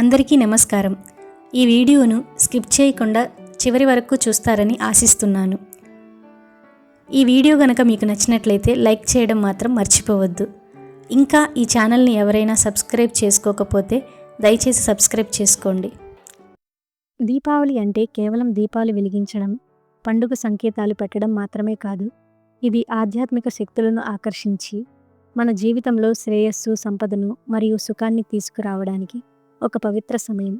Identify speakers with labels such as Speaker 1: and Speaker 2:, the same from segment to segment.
Speaker 1: అందరికీ నమస్కారం ఈ వీడియోను స్కిప్ చేయకుండా చివరి వరకు చూస్తారని ఆశిస్తున్నాను ఈ వీడియో గనక మీకు నచ్చినట్లయితే లైక్ చేయడం మాత్రం మర్చిపోవద్దు ఇంకా ఈ ఛానల్ని ఎవరైనా సబ్స్క్రైబ్ చేసుకోకపోతే దయచేసి సబ్స్క్రైబ్ చేసుకోండి దీపావళి అంటే కేవలం దీపాలు వెలిగించడం పండుగ సంకేతాలు పెట్టడం మాత్రమే కాదు ఇది ఆధ్యాత్మిక శక్తులను ఆకర్షించి మన జీవితంలో శ్రేయస్సు సంపదను మరియు సుఖాన్ని తీసుకురావడానికి ఒక పవిత్ర సమయం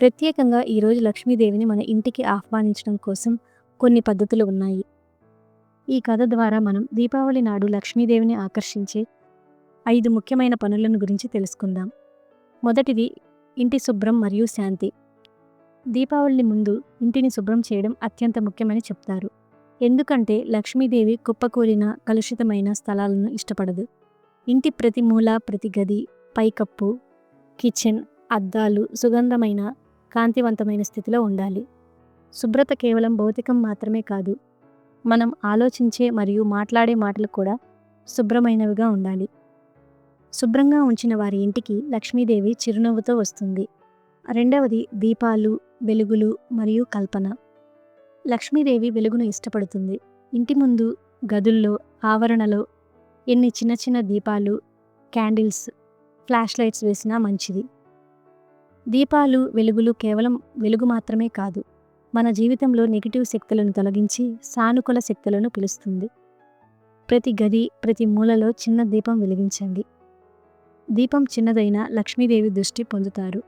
Speaker 1: ప్రత్యేకంగా ఈరోజు లక్ష్మీదేవిని మన ఇంటికి ఆహ్వానించడం కోసం కొన్ని పద్ధతులు ఉన్నాయి ఈ కథ ద్వారా మనం దీపావళి నాడు లక్ష్మీదేవిని ఆకర్షించే ఐదు ముఖ్యమైన పనులను గురించి తెలుసుకుందాం మొదటిది ఇంటి శుభ్రం మరియు శాంతి దీపావళి ముందు ఇంటిని శుభ్రం చేయడం అత్యంత ముఖ్యమని చెప్తారు ఎందుకంటే లక్ష్మీదేవి కుప్పకూలిన కలుషితమైన స్థలాలను ఇష్టపడదు ఇంటి ప్రతి మూల ప్రతి గది పైకప్పు కిచెన్ అద్దాలు సుగంధమైన కాంతివంతమైన స్థితిలో ఉండాలి శుభ్రత కేవలం భౌతికం మాత్రమే కాదు మనం ఆలోచించే మరియు మాట్లాడే మాటలు కూడా శుభ్రమైనవిగా ఉండాలి శుభ్రంగా ఉంచిన వారి ఇంటికి లక్ష్మీదేవి చిరునవ్వుతో వస్తుంది రెండవది దీపాలు వెలుగులు మరియు కల్పన లక్ష్మీదేవి వెలుగును ఇష్టపడుతుంది ఇంటి ముందు గదుల్లో ఆవరణలో ఎన్ని చిన్న చిన్న దీపాలు క్యాండిల్స్ ఫ్లాష్ లైట్స్ వేసినా మంచిది దీపాలు వెలుగులు కేవలం వెలుగు మాత్రమే కాదు మన జీవితంలో నెగిటివ్ శక్తులను తొలగించి సానుకూల శక్తులను పిలుస్తుంది ప్రతి గది ప్రతి మూలలో చిన్న దీపం వెలిగించండి దీపం చిన్నదైన లక్ష్మీదేవి దృష్టి పొందుతారు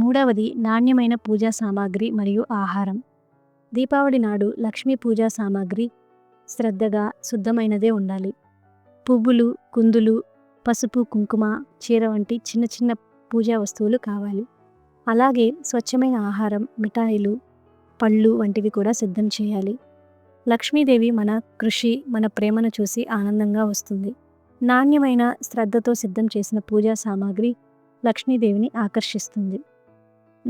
Speaker 1: మూడవది నాణ్యమైన పూజా సామాగ్రి మరియు ఆహారం దీపావళి నాడు లక్ష్మీ పూజా సామాగ్రి శ్రద్ధగా శుద్ధమైనదే ఉండాలి పువ్వులు కుందులు పసుపు కుంకుమ చీర వంటి చిన్న చిన్న పూజా వస్తువులు కావాలి అలాగే స్వచ్ఛమైన ఆహారం మిఠాయిలు పళ్ళు వంటివి కూడా సిద్ధం చేయాలి లక్ష్మీదేవి మన కృషి మన ప్రేమను చూసి ఆనందంగా వస్తుంది నాణ్యమైన శ్రద్ధతో సిద్ధం చేసిన పూజా సామాగ్రి లక్ష్మీదేవిని ఆకర్షిస్తుంది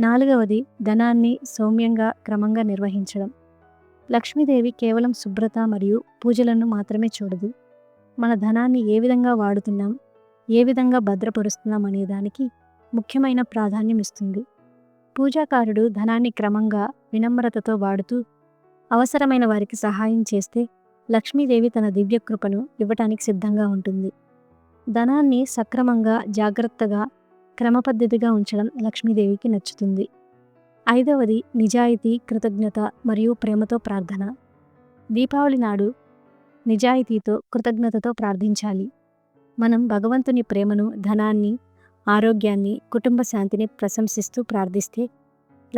Speaker 1: నాలుగవది ధనాన్ని సౌమ్యంగా క్రమంగా నిర్వహించడం లక్ష్మీదేవి కేవలం శుభ్రత మరియు పూజలను మాత్రమే చూడదు మన ధనాన్ని ఏ విధంగా వాడుతున్నాం ఏ విధంగా భద్రపరుస్తున్నాం అనే దానికి ముఖ్యమైన ప్రాధాన్యం ఇస్తుంది పూజాకారుడు ధనాన్ని క్రమంగా వినమ్రతతో వాడుతూ అవసరమైన వారికి సహాయం చేస్తే లక్ష్మీదేవి తన దివ్యకృపను ఇవ్వటానికి సిద్ధంగా ఉంటుంది ధనాన్ని సక్రమంగా జాగ్రత్తగా క్రమపద్ధతిగా ఉంచడం లక్ష్మీదేవికి నచ్చుతుంది ఐదవది నిజాయితీ కృతజ్ఞత మరియు ప్రేమతో ప్రార్థన దీపావళి నాడు నిజాయితీతో కృతజ్ఞతతో ప్రార్థించాలి మనం భగవంతుని ప్రేమను ధనాన్ని ఆరోగ్యాన్ని కుటుంబ శాంతిని ప్రశంసిస్తూ ప్రార్థిస్తే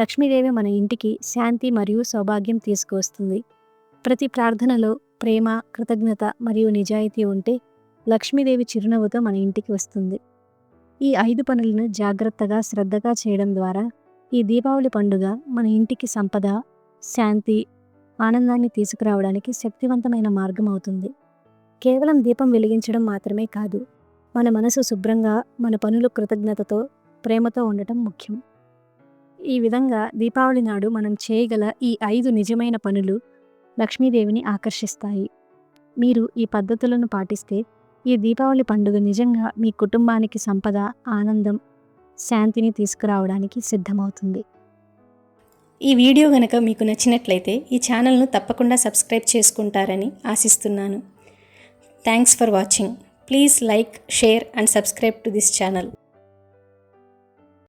Speaker 1: లక్ష్మీదేవి మన ఇంటికి శాంతి మరియు సౌభాగ్యం తీసుకువస్తుంది ప్రతి ప్రార్థనలో ప్రేమ కృతజ్ఞత మరియు నిజాయితీ ఉంటే లక్ష్మీదేవి చిరునవ్వుతో మన ఇంటికి వస్తుంది ఈ ఐదు పనులను జాగ్రత్తగా శ్రద్ధగా చేయడం ద్వారా ఈ దీపావళి పండుగ మన ఇంటికి సంపద శాంతి ఆనందాన్ని తీసుకురావడానికి శక్తివంతమైన మార్గం అవుతుంది కేవలం దీపం వెలిగించడం మాత్రమే కాదు మన మనసు శుభ్రంగా మన పనులు కృతజ్ఞతతో ప్రేమతో ఉండటం ముఖ్యం ఈ విధంగా దీపావళి నాడు మనం చేయగల ఈ ఐదు నిజమైన పనులు లక్ష్మీదేవిని ఆకర్షిస్తాయి మీరు ఈ పద్ధతులను పాటిస్తే ఈ దీపావళి పండుగ నిజంగా మీ కుటుంబానికి సంపద ఆనందం శాంతిని తీసుకురావడానికి సిద్ధమవుతుంది ఈ వీడియో గనక మీకు నచ్చినట్లయితే ఈ ఛానల్ను తప్పకుండా సబ్స్క్రైబ్ చేసుకుంటారని ఆశిస్తున్నాను Thanks for watching. Please like, share and subscribe to this channel.